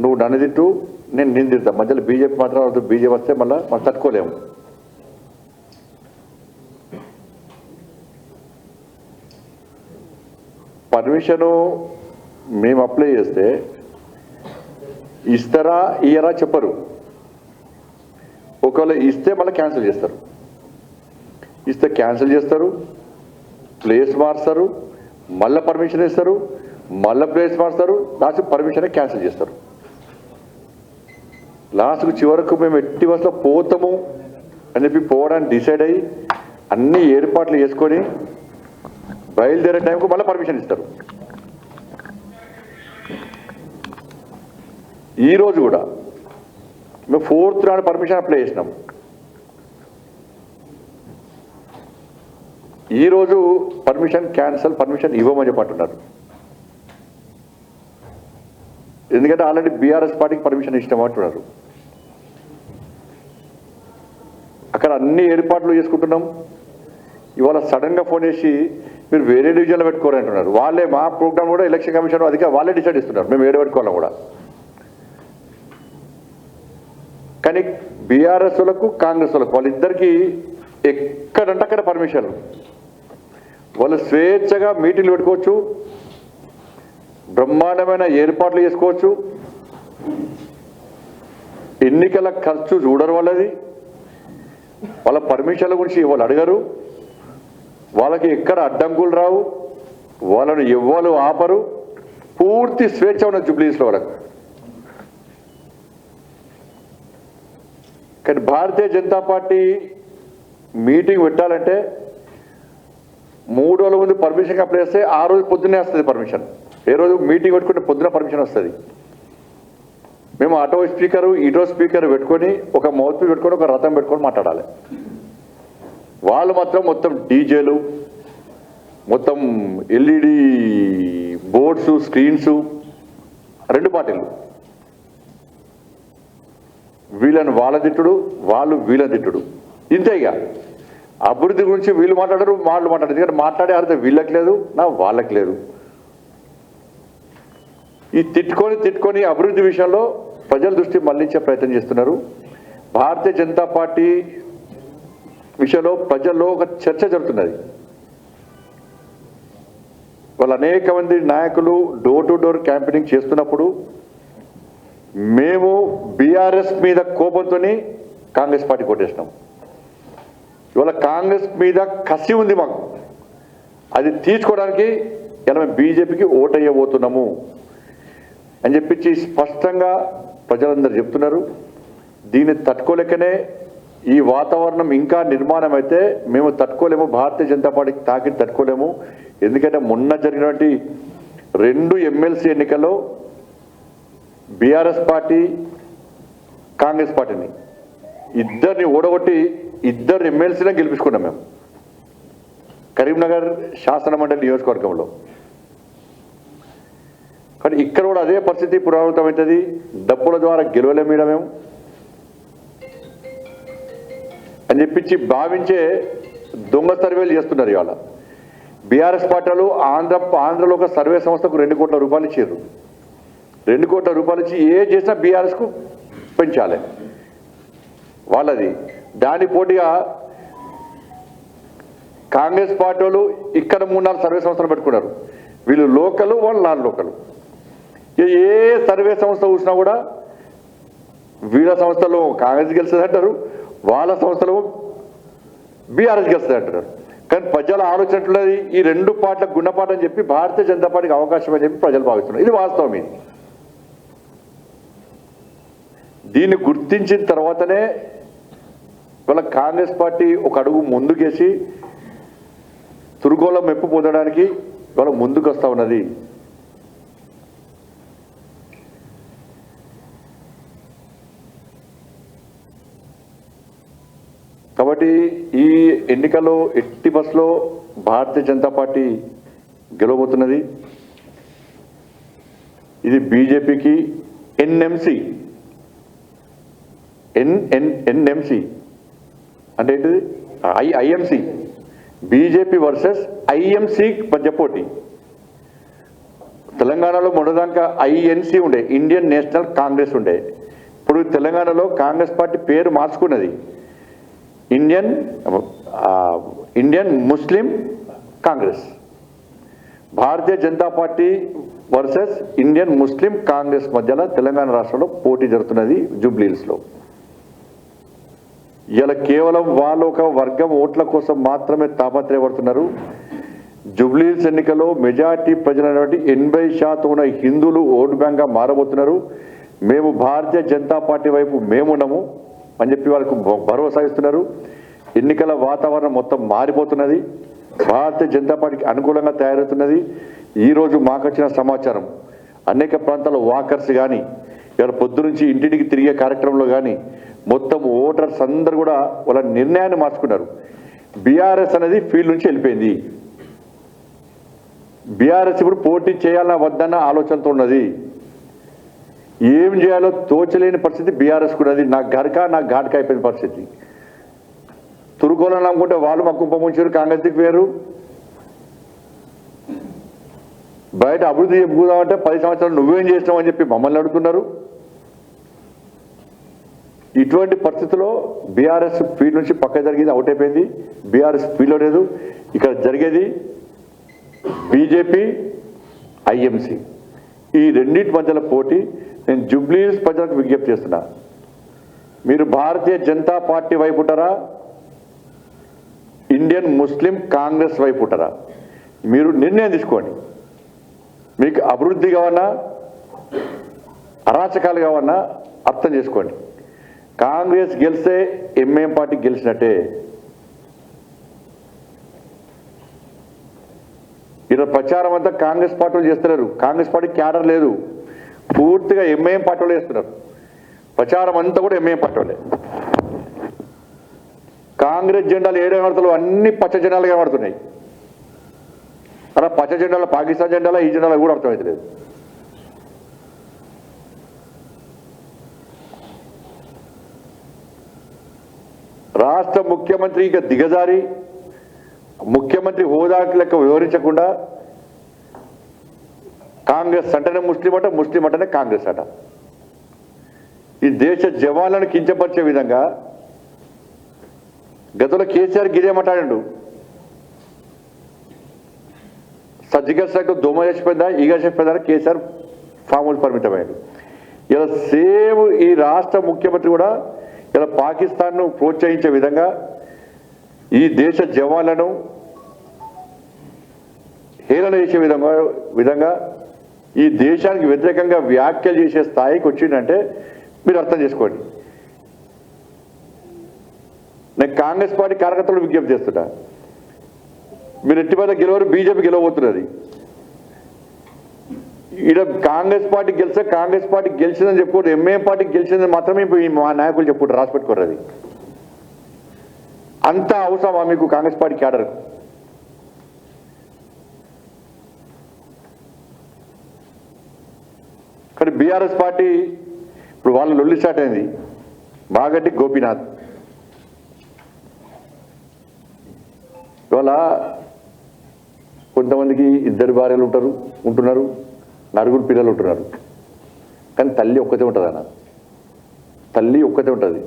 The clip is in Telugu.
నువ్వు నన్ను తిట్టు నేను నేను తింటా మధ్యలో బీజేపీ మాట్లాడదు బీజేపీ వస్తే మళ్ళీ మనం తట్టుకోలేము. పర్మిషను మేము అప్లై చేస్తే ఇస్తారా ఇయ్యరా చెప్పరు. ఒకవేళ ఇస్తే మళ్ళీ క్యాన్సిల్ చేస్తారు. ఇస్తే క్యాన్సిల్ చేస్తారు ప్లేస్ మారుస్తారు మళ్ళీ పర్మిషన్ ఇస్తారు మళ్ళీ ప్లేస్ మారుస్తారు లాస్ట్ పర్మిషన్ క్యాన్సిల్ చేస్తారు. లాస్ట్కు చివరకు మేము ఎట్టి బస్సులో పోతాము అని చెప్పి పోవడానికి డిసైడ్ అయ్యి అన్ని ఏర్పాట్లు చేసుకొని బయలుదేరే టైంకు మళ్ళీ పర్మిషన్ ఇస్తారు. ఈరోజు కూడా మేము ఫోర్త్ నాడు పర్మిషన్ అప్లై చేసినాం. ఈ రోజు పర్మిషన్ క్యాన్సల్ పర్మిషన్ ఇవ్వమని చెప్పంటున్నారు ఎందుకంటే ఆల్రెడీ బీఆర్ఎస్ పార్టీకి పర్మిషన్ ఇష్టం అంటున్నారు. అక్కడ అన్ని ఏర్పాట్లు చేసుకుంటున్నాం. ఇవాళ సడన్గా ఫోన్ చేసి మీరు వేరే డివిజన్లో పెట్టుకోరు అంటున్నారు. వాళ్ళే మా ప్రోగ్రామ్ కూడా ఎలక్షన్ కమిషన్ అధిక వాళ్ళే డిసైడ్ ఇస్తున్నారు మేము ఏడు పెట్టుకోవాలా కూడా. కానీ బీఆర్ఎస్ వాళ్ళకు కాంగ్రెస్ వాళ్ళకు వాళ్ళిద్దరికి ఎక్కడంటే అక్కడ పర్మిషన్ వాళ్ళు స్వేచ్ఛగా మీటింగ్లు పెట్టుకోవచ్చు. బ్రహ్మాండమైన ఏర్పాట్లు చేసుకోవచ్చు. ఎన్నికల ఖర్చు చూడరు వాళ్ళది. వాళ్ళ పర్మిషన్ల గురించి వాళ్ళు అడగరు? వాళ్ళకి ఎక్కడ అడ్డంకులు రావు? వాళ్ళను ఎవ్వరు ఆపరు? పూర్తి స్వేచ్ఛ ఉన్న జుబ్లీస్లో వాళ్ళకు. కానీ భారతీయ జనతా పార్టీ మీటింగ్ పెట్టాలంటే మూడు రోజుల ముందు పర్మిషన్ అప్లై చేస్తే ఆ రోజు పొద్దున్నే వస్తుంది పర్మిషన్. ఏ రోజు మీటింగ్ పెట్టుకుంటే పొద్దున పర్మిషన్ వస్తుంది. మేము అటో స్పీకరు ఇటో స్పీకర్ పెట్టుకొని ఒక మౌత్ పెట్టుకొని ఒక రథం పెట్టుకొని మాట్లాడాలి. వాళ్ళు మాత్రం మొత్తం డీజేలు మొత్తం ఎల్ఈడి బోర్డ్స్ స్క్రీన్స్ రెండు పార్టీలు. వీళ్ళని వాళ్ళ తిట్టుడు వాళ్ళు వీళ్ళ తిట్టుడు. ఇంతే ఇక. అభివృద్ధి గురించి వీళ్ళు మాట్లాడరు వాళ్ళు మాట్లాడరు. ఎందుకంటే మాట్లాడే అర్థం వీళ్ళకి లేదు నా వాళ్ళకి లేదు. ఈ తిట్టుకొని తిట్టుకొని అభివృద్ధి విషయంలో ప్రజల దృష్టి మళ్ళించే ప్రయత్నం చేస్తున్నారు. భారతీయ జనతా పార్టీ విషయంలో ప్రజల్లో ఒక చర్చ జరుగుతున్నది. వాళ్ళు అనేక మంది నాయకులు డోర్ టు డోర్ క్యాంపెయినింగ్ చేస్తున్నప్పుడు మేము బీఆర్ఎస్ మీద కోపంతో కాంగ్రెస్ పార్టీ కొట్టేసినాం. ఇవాళ కాంగ్రెస్ మీద కసి ఉంది మాకు. అది తీసుకోవడానికి ఇలా మేము బీజేపీకి ఓటయ్యబోతున్నాము అని చెప్పించి స్పష్టంగా ప్రజలందరూ చెప్తున్నారు. దీన్ని తట్టుకోలేకనే ఈ వాతావరణం ఇంకా నిర్మాణం అయితే మేము తట్టుకోలేము భారతీయ జనతా పార్టీకి తాకి తట్టుకోలేము. ఎందుకంటే మొన్న జరిగినటువంటి రెండు ఎమ్మెల్సీ ఎన్నికల్లో బీఆర్ఎస్ పార్టీ కాంగ్రెస్ పార్టీని ఇద్దరిని ఓడగొట్టి ఇద్దరు ఎమ్మెల్సీనే గెలిపించుకున్నాం మేము. కరీంనగర్ శాసనమండలి నియోజకవర్గంలో. కానీ ఇక్కడ కూడా అదే పరిస్థితి పునరావృతమవుతుంది డబ్బుల ద్వారా గెలవలేము మీద మేము అని చెప్పించి భావించే దొంగ సర్వేలు చేస్తున్నారు ఇవాళ. బీఆర్ఎస్ పార్టీలు ఆంధ్ర ఆంధ్రలో ఒక సర్వే సంస్థకు రెండు కోట్ల రూపాయలు ఇచ్చారు. రెండు కోట్ల రూపాయలు ఇచ్చి ఏ చేసినా బీఆర్ఎస్కు పెంచాలి. వాళ్ళది. దాని పోటీగా కాంగ్రెస్ పార్టీ వాళ్ళు ఇక్కడ మూడు నాలుగు సర్వే సంస్థలు పెట్టుకున్నారు. వీళ్ళు లోకలు వాళ్ళు నాన్ లోకలు. ఏ సర్వే సంస్థ చూసినా కూడా వీళ్ళ సంస్థలో కాంగ్రెస్ గెలుస్తుంది అంటారు వాళ్ళ సంస్థలో బీఆర్ఎస్ గెలుస్తుంది అంటారు. కానీ ప్రజల ఆలోచన ఈ రెండు పార్టీలకు గుణపాఠం అని చెప్పి భారతీయ జనతా పార్టీకి అవకాశం అని చెప్పి ప్రజలు భావిస్తున్నారు. ఇది వాస్తవం ఇది. దీన్ని గుర్తించిన తర్వాతనే వాళ్ళ కాంగ్రెస్ పార్టీ ఒక అడుగు ముందుకేసి తురుగోళం మెప్పు పొందడానికి వాళ్ళ ముందుకు వస్తూ ఉన్నది కాబట్టి ఈ ఎన్నికల్లో ఎట్టి బస్సులో భారతీయ జనతా పార్టీ గెలవబోతున్నది. ఇది బీజేపీకి ఎన్ఎంసి ఎన్ఎన్ ఎన్ఎంసి అంటే ఏంటిది? I IMC BJP versus IMC మధ్య పోటీ. తెలంగాణలో మొదటిదాకా ఐఎన్సి ఉండే ఇండియన్ నేషనల్ కాంగ్రెస్ ఉండే. ఇప్పుడు తెలంగాణలో కాంగ్రెస్ పార్టీ పేరు మార్చుకున్నది. Indian Indian Muslim Congress Bharatiya Janata party versus Indian Muslim Congress మధ్యలో తెలంగాణ రాష్ట్రంలో పోటీ జరుగుతున్నది జూబ్లీహిల్స్లో. ఇలా కేవలం వాళ్ళు ఒక వర్గం ఓట్ల కోసం మాత్రమే తాపత్రయపడుతున్నారు. జూబ్లీహిల్స్ ఎన్నికల్లో మెజార్టీ ప్రజలైనటువంటి ఎనభై శాతం ఉన్న హిందువులు ఓటు బ్యాంక్గా మారబోతున్నారు. మేము భారతీయ జనతా పార్టీ వైపు మేమున్నాము అని చెప్పి వాళ్ళకు భ- భరోసా ఇస్తున్నారు. ఎన్నికల వాతావరణం మొత్తం మారిపోతున్నది. భారతీయ జనతా పార్టీకి అనుకూలంగా తయారవుతున్నది. ఈరోజు మాకు వచ్చిన సమాచారం. అనేక ప్రాంతాల వాకర్స్ కానీ ఇవాళ పొద్దునుంచి ఇంటింటికి తిరిగే కార్యక్రమంలో కానీ మొత్తం ఓటర్స్ అందరు కూడా వాళ్ళ నిర్ణయాన్ని మార్చుకున్నారు. బీఆర్ఎస్ అనేది ఫీల్డ్ నుంచి వెళ్ళిపోయింది. బీఆర్ఎస్ ఇప్పుడు పోటీ చేయాలన్నా వద్దన్న ఆలోచనతో ఉన్నది. ఏం చేయాలో తోచలేని పరిస్థితి బీఆర్ఎస్ ఉన్నది. నా గరక నా ఘాటక అయిపోయిన పరిస్థితి. తురుకోలని అనుకుంటే వాళ్ళు మా కుంభముంచారు కాంగ్రెస్ దిక్కు వేరు. బయట అభివృద్ధి చెప్పుకుందామంటే పది సంవత్సరాలు నువ్వేం చేసినావు అని చెప్పి మమ్మల్ని అడుగుతున్నారు. ఇటువంటి పరిస్థితుల్లో బీఆర్ఎస్ ఫీల్డ్ నుంచి పక్క జరిగింది అవుట్ అయిపోయింది. బీఆర్ఎస్ ఫీల్డ్ లేదు ఇక్కడ జరిగేది బీజేపీ ఐఎంసీ. ఈ రెండింటి మధ్యలో పోటీ నేను జూబ్లీస్ ప్రజలకు విజ్ఞప్తి చేస్తున్నా. మీరు భారతీయ జనతా పార్టీ వైపు ఉంటారా? ఇండియన్ ముస్లిం కాంగ్రెస్ వైపు ఉంటారా మీరు నిర్ణయం తీసుకోండి. మీకు అభివృద్ధి కావన్నా అరాచకాలు కావన్నా అర్థం చేసుకోండి. కాంగ్రెస్ గెలిస్తే ఎంఏం పార్టీ గెలిచినట్టే. ఇక్కడ ప్రచారం అంతా కాంగ్రెస్ పార్టీలు చేస్తున్నారు కాంగ్రెస్ పార్టీ క్యాడర్ లేదు. పూర్తిగా ఎంఐఎం పార్టీ వాళ్ళు చేస్తున్నారు. ప్రచారం అంతా కూడా ఎంఐఎం పార్టీ వాళ్ళే. కాంగ్రెస్ జెండాలు ఏడే కనబడతారు అన్ని పచ్చ జెండాలు కనబడుతున్నాయి. అలా పచ్చ జెండాలు పాకిస్తాన్ జెండాలో ఈ జెండాలో కూడా అర్థమవుతలేదు రాష్ట్ర ముఖ్యమంత్రి ఇక దిగజారి ముఖ్యమంత్రి హోదాకి లెక్క వివరించకుండా కాంగ్రెస్ అంటేనే ముస్లిం అట ముస్లిం అంటేనే కాంగ్రెస్ అట. ఈ దేశ జవాన్లను కించపరిచే విధంగా గతంలో కేసీఆర్ గిరేమంటాడు సర్జికల్ స్ట్రైక్ దోమ చచ్చిపోయిందా ఈగ చచ్చిపోయిందా కేసీఆర్ ఫామ్ హౌస్ పరిమితమయ్యాడు ఇలా సేమ్ ఈ రాష్ట్ర ముఖ్యమంత్రి కూడా ఇలా పాకిస్తాన్ను ప్రోత్సహించే విధంగా ఈ దేశ జవాన్లను హేళన చేసే విధంగా విధంగా ఈ దేశానికి వ్యతిరేకంగా వ్యాఖ్యలు చేసే స్థాయికి వచ్చిందంటే మీరు అర్థం చేసుకోండి. నేను కాంగ్రెస్ పార్టీ కార్యకర్తలు విజ్ఞప్తి చేస్తున్నా. మీరు ఎట్టి మీద గెలవరు బీజేపీ గెలవబోతున్నది. ఈడ కాంగ్రెస్ పార్టీ గెలిస్తే కాంగ్రెస్ పార్టీ గెలిచిందని చెప్పుకోరు ఎంఏఎం పార్టీ గెలిచిందని మాత్రమే మా నాయకులు చెప్పుకుంటారు రాసి పెట్టుకోరు అది అంత అవసరమా మీకు కాంగ్రెస్ పార్టీ క్యాడర్? కానీ బీఆర్ఎస్ పార్టీ ఇప్పుడు వాళ్ళ లొల్లి స్టార్ట్ అయింది. బాగట్టి గోపీనాథ్. ఇవాళ కొంతమందికి ఇద్దరు భార్యలు ఉంటారు ఉంటున్నారు నలుగురు పిల్లలు ఉంటున్నారు. కానీ తల్లి ఒక్కతే ఉంటుంది అన్న తల్లి ఒక్కతే ఉంటుంది.